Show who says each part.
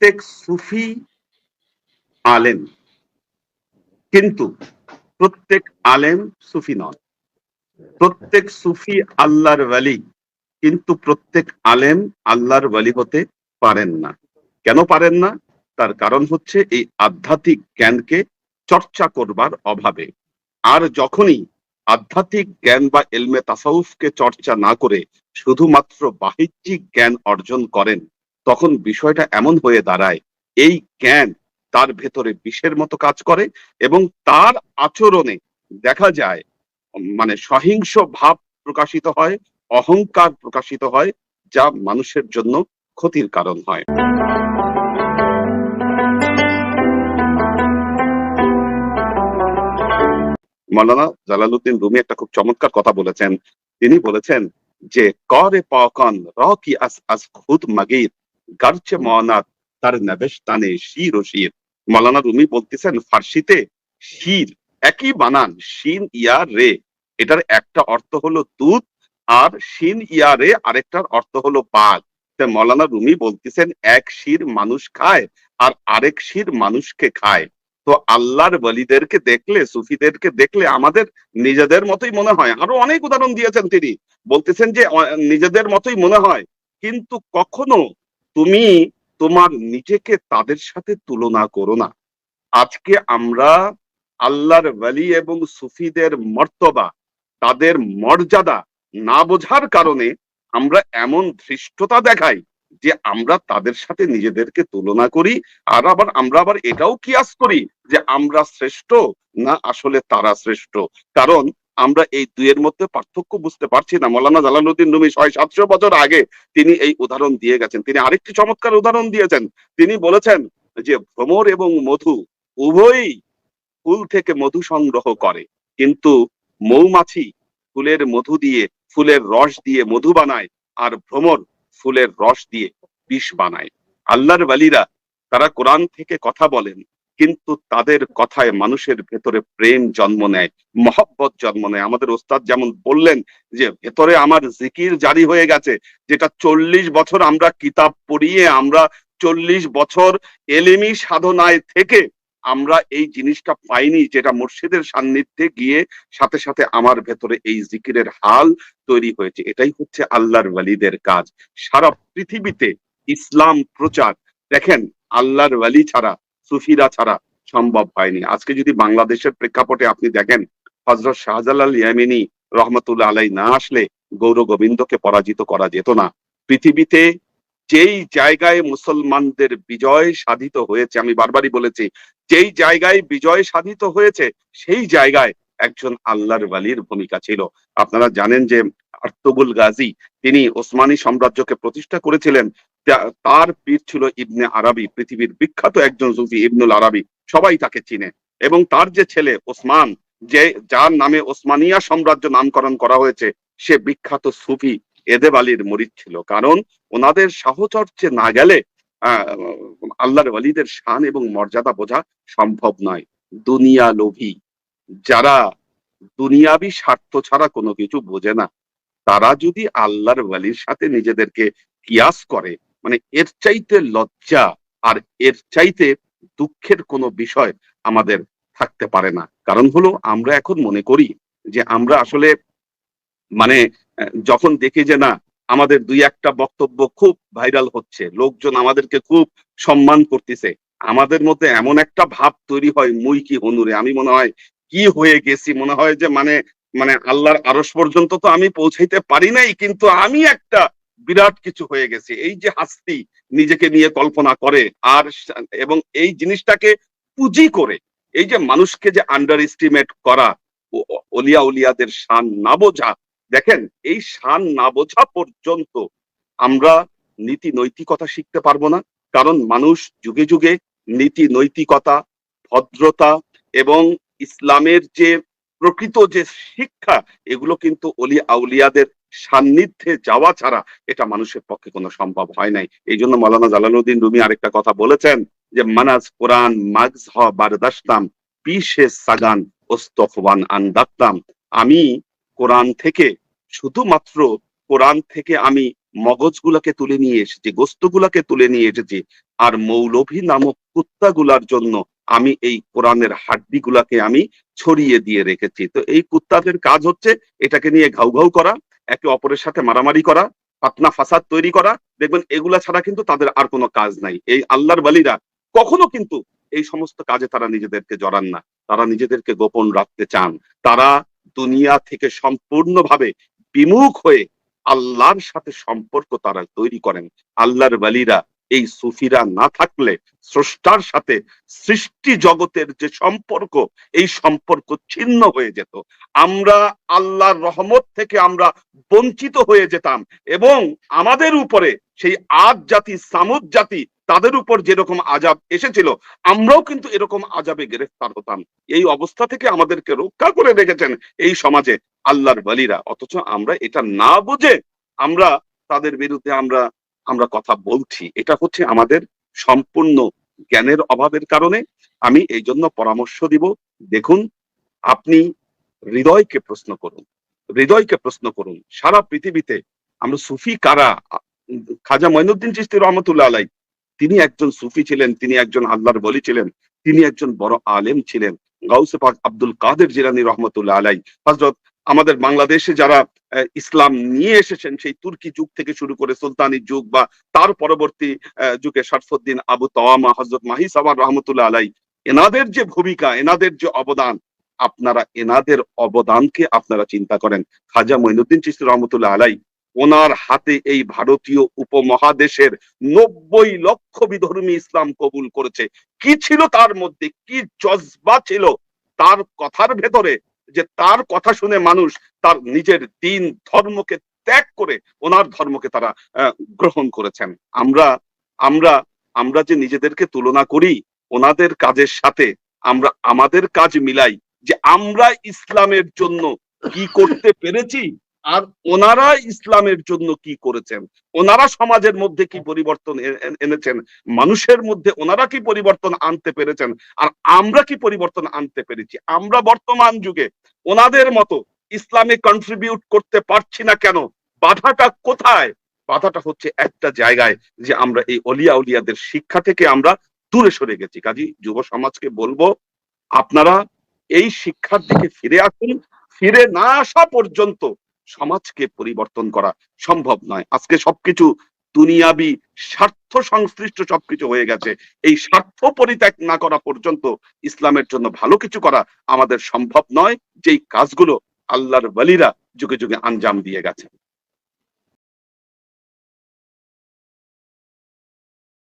Speaker 1: প্রত্যেক সুফি আলেম। কিন্তু প্রত্যেক আলেম সুফি নন। প্রত্যেক সুফি আল্লাহর ওয়ালি, কিন্তু প্রত্যেক আলেম আল্লাহর ওয়ালি হতে পারেন না। কেন পারেন না? তার কারণ হচ্ছে এই আধ্যাত্মিক জ্ঞানকে চর্চা করবার অভাবে। আর যখনই আধ্যাত্মিক জ্ঞান বা এলমে তাসাউফকে চর্চা না করে শুধুমাত্র বাহ্যিক জ্ঞান অর্জন করেন তখন বিষয়টা এমন হয়ে দাঁড়ায়, এই জ্ঞান তার ভেতরে বিষের মতো কাজ করে এবং তার আচরণে দেখা যায় মানে সহিংস ভাব প্রকাশিত হয়, অহংকার প্রকাশিত হয়, যা মানুষের জন্য ক্ষতির কারণ হয়। মৌলানা জালালউদ্দিন রুমি একটা খুব চমৎকার কথা বলেছেন। তিনি বলেছেন যে, করে পকন র কি আস আস খুদ মাগির। গারচে মনাত তার নেবেশতানে শির ও শির। মৌলানা রুমি বলতেছেন, ফার্সিতে শির, একই বানান, শিন, ইয়া, রে। এটার একটা অর্থ হলো দুধ আর শিন, ইয়া, রে আরেকটার অর্থ হলো বাঘ। মৌলানা রুমি বলতেছেন, এক শির মানুষ খায় আর আরেক শির মানুষকে খায়। তো আল্লাহর বলিদেরকে দেখলে, সুফিদেরকে দেখলে আমাদের নিজেদের মতোই মনে হয়। আরও অনেক উদাহরণ দিয়েছেন তিনি। বলতেছেন যে নিজেদের মতোই মনে হয়। কিন্তু কখনো তুমি তোমার নিজেকে তাদের সাথে তুলনা করো না। আজকে আমরা আল্লাহর ওয়ালি এবং সুফিদের মর্তবা, তাদের মর্যাদা না বোঝার কারণে আমরা এমন ধৃষ্টতা দেখাই যে আমরা তাদের সাথে নিজেদেরকে তুলনা করি আর আবার আমরা আবার এটাও কিয়াস করি যে আমরা শ্রেষ্ঠ না আসলে তারা শ্রেষ্ঠ। কারণ আমরা এই দুইয়ের মধ্যে পার্থক্য বুঝতে পারছি না। মৌলানা জালালউদ্দিন রুমি ছয়, সাতশো বছর আগে তিনি এই উদাহরণ দিয়ে গেছেন। তিনি আরেকটি চমৎকার উদাহরণ দিয়েছেন। তিনি বলেছেন যে ভ্রমর এবং মধু উভয়ই ফুল থেকে মধু সংগ্রহ করে। কিন্তু মৌমাছি ফুলের মধু দিয়ে ফুলের রস দিয়ে মধু বানায় আর ভ্রমর ফুলের রস দিয়ে বিষ বানায়। আল্লাহর বালিরা তারা কোরআন থেকে কথা বলেন। কিন্তু তাদের কথায় মানুষের ভেতরে প্রেম জন্ম নেয়, মহব্বত জন্ম নেয়। আমাদের ওস্তাদ যেমন বললেন যে, ভেতরে আমার জিকির জারি হয়ে গেছে, যেটা চল্লিশ বছর আমরা কিতাব পড়িয়ে আমরা চল্লিশ বছর এলেমি সাধনায় থেকে আমরা এই জিনিসটা পাইনি, যেটা মুর্শিদের সান্নিধ্যে গিয়ে সাথে সাথে আমার ভেতরে এই জিকিরের হাল তৈরি হয়েছে। এটাই হচ্ছে আল্লাহর ওয়ালিদের কাজ। সারা পৃথিবীতে ইসলাম প্রচার, দেখেন, আল্লাহর ওয়ালি ছাড়া সুফিরা ছাড়া সম্ভব হয়নি। আজকে যদি বাংলাদেশের প্রেক্ষাপটে আপনি দেখেন হজরত শাহজালাল ইয়ামিনী রহমতুল্লাহ আলাই না আসলে গৌর গোবিন্দকে পরাজিত করা যেত না। পৃথিবীতে যেই জায়গায় মুসলমানদের বিজয় সাধিত হয়েছে, আমি বারবারই বলেছি, যেই জায়গায় বিজয় সাধিত হয়েছে, সেই জায়গায় একজন আল্লাহর ওয়ালির ভূমিকা ছিল। আপনারা জানেন যে আর্তবুল গাজী, তিনি ওসমানী সাম্রাজ্যকে প্রতিষ্ঠা করেছিলেন তার পীর ছিল ইবনে আরবি পৃথিবীর বিখ্যাত একজন সুফি ইবনুল আরবি সবাই তাকে চিনে। এবং তার যে ছেলে ওসমান যে যার নামে ওসমানিয়া সাম্রাজ্য নামকরণ করা হয়েছে সে বিখ্যাত সুফি এদেব আলীর মরিদ ছিল। কারণ ওনাদের সাহচর্যে না গেলে আহ, আল্লাহর ওয়ালিদের শান এবং মর্যাদা বোঝা সম্ভব নয়। দুনিয়া লোভী। যারা দুনিয়াবি স্বার্থ ছাড়া কোনো কিছু বোঝে না তারা যদি আল্লাহর ওয়ালির সাথে নিজেদেরকে কিয়াস করে মানে এর চাইতে লজ্জা আর এর চাইতে দুঃখের কোনো বিষয় আমাদের থাকতে পারে না। কারণ হলো, আমরা এখন মনে করি যে আমরা আসলে মানে যখন দেখি যে না, আমাদের দুই একটা বক্তব্য খুব ভাইরাল হচ্ছে, লোকজন আমাদেরকে খুব সম্মান করতেছে, আমাদের মধ্যে এমন একটা ভাব তৈরি হয়, মুই কি হনুরে, আমি মনে হয় কি হয়ে গেছি, মনে হয় যে মানে মানে আল্লাহর আরস পর্যন্ত তো আমি পৌঁছাইতে পারি নাই, কিন্তু আমি একটা বিরাট কিছু হয়ে গেছে। এই যে হাস্তি নিজেকে নিয়ে কল্পনা করে আর এবং এই জিনিসটাকে পুঁজি করে, এই যে মানুষকে যে আন্ডার এস্টিমেট করা অলিয়া উলিয়াদের শান না বোঝা, দেখেন এই শান না বোঝা পর্যন্ত আমরা নীতি নৈতিকতা শিখতে পারব না। কারণ মানুষ যুগে যুগে নীতি নৈতিকতা, ভদ্রতা এবং ইসলামের যে প্রকৃত যে শিক্ষা, এগুলো কিন্তু অলি আউলিয়াদের সান্নিধ্যে যাওয়া ছাড়া এটা মানুষের পক্ষে কোনো সম্ভব হয় নাই। এই জন্য মৌলানা জালালউদ্দিন রুমি আরেকটা কথা বলেছেন যে, মানাজ কোরআন মাগজ হ বারদাস্তাম পিসে সাগান ওস্তফওয়ান আন্দাত্তাম আমি কোরআন থেকে, শুধুমাত্র কোরআন থেকে আমি মগজগুলাকে তুলে নিয়ে এসেছি, গোস্তগুলাকে তুলে নিয়ে এসেছি, আর মৌলভী নামক কুত্তাগুলার জন্য আমি এই কোরআনের হাড্ডিগুলাকে আমি ছড়িয়ে দিয়ে রেখেছি। তো এই কুত্তাদের কাজ হচ্ছে এটাকে নিয়ে ঘাউ ঘাউ করা একে অপরের সাথে মারামারি করা, পাতনা ফাসাদ তৈরি করা, দেখবেন এগুলা ছাড়া কিন্তু তাদের আর কোনো কাজ নাই। এই আল্লাহর বালিরা কখনো কিন্তু এই সমস্ত কাজে তারা নিজেদেরকে জড়ান না। তারা নিজেদেরকে গোপন রাখতে চান। তারা দুনিয়া থেকে সম্পূর্ণভাবে বিমুখ হয়ে আল্লাহর সাথে সম্পর্ক তারা তৈরি করেন। আল্লাহর বালিরা এই সুফিরা না থাকলে স্রষ্টার সাথে সৃষ্টি জগতের যে সম্পর্ক, এই সম্পর্ক ছিন্ন হয়ে যেত। আমরা আল্লাহর রহমত থেকে আমরা বঞ্চিত হয়ে যেতাম এবং আমাদের উপরে সেই আদ জাতি, সামুদ জাতি তাদের উপর যেরকম আজাব এসেছিল, আমরাও কিন্তু এরকম আজাবে গ্রেফতার হতাম। এই অবস্থা থেকে আমাদেরকে রক্ষা করে রেখেছেন এই সমাজে আল্লাহর বলিরা অথচ আমরা এটা না বুঝে আমরা তাদের বিরুদ্ধে আমরা আমরা কথা বলছি, এটা হচ্ছে আমাদের সম্পূর্ণ জ্ঞানের অভাবের কারণে আমি এই জন্য পরামর্শ দিব, দেখুন, আপনি হৃদয়কে প্রশ্ন করুন, হৃদয়কে প্রশ্ন করুন, সারা পৃথিবীতে আমরা সুফি কারা? খাজা মঈনুদ্দিন চিস্তি রহমতুল্লাহ আলাই, তিনি একজন সুফি ছিলেন, তিনি একজন আল্লাহর বলি ছিলেন, তিনি একজন বড় আলেম ছিলেন, গাউসে পাক আব্দুল কাদের জিলানি রহমতুল্লাহ আলাই হজরত আমাদের বাংলাদেশে যারা ইসলাম নিয়ে এসেছেন, সেই তুর্কি যুগ থেকে শুরু করে সুলতানি যুগ বা তার পরবর্তী যুগে শরফুদ্দিন আবু তাওয়ামা হজরত মাহি সাবার রহমতুল্লাহ আলাই এনাদের যে ভূমিকা, এনাদের যে অবদান, আপনারা এনাদের অবদানকে আপনারা চিন্তা করেন। খাজা মঈনুদ্দিন চিস্তি রহমতুল্লাহ আলাই ওনার হাতে এই ভারতীয় উপমহাদেশের নব্বই লক্ষ বিধর্মী ইসলাম কবুল করেছে। কি ছিল তার মধ্যে? কি জজবা ছিল? তার কথার ভেতরে যে তার কথা শুনে মানুষ তার নিজের দিন ধর্মকে ত্যাগ করে ওনার ধর্মকে তারা গ্রহণ করেছেন। আমরা আমরা আমরা যে নিজেদেরকে তুলনা করি, ওনাদের কাজের সাথে আমরা, আমাদের কাজ মিলাই যে আমরা ইসলামের জন্য কি করতে পেরেছি আর ওনারা ইসলামের জন্য কি করেছেন? ওনারা সমাজের মধ্যে কি পরিবর্তন এনেছেন? মানুষের মধ্যে ওনারা কি পরিবর্তন আনতে পেরেছেন? আর আমরা কি পরিবর্তন আনতে পেরেছি? আমরা বর্তমান যুগে ওনাদের মতো ইসলামে কন্ট্রিবিউট করতে পারছি না কেন? বাধাটা কোথায়? বাধাটা হচ্ছে একটা জায়গায় যে আমরা এই অলিয়া উলিয়াদের শিক্ষা থেকে আমরা দূরে সরে গেছি। কাজী যুব সমাজকে বলব, আপনারা এই শিক্ষার দিকে ফিরে আসুন। ফিরে না আসা পর্যন্ত সমাজকে পরিবর্তন করা সম্ভব নয়। আজকে সবকিছু দুনিয়াবি স্বার্থ সংশ্লিষ্ট সবকিছু হয়ে গেছে। এই স্বার্থ পরিত্যাগ না করা পর্যন্ত ইসলামের জন্য ভালো কিছু করা আমাদের সম্ভব নয়। যেই কাজগুলো আল্লাহর বলিরা যুগে যুগে আঞ্জাম দিয়ে গেছে।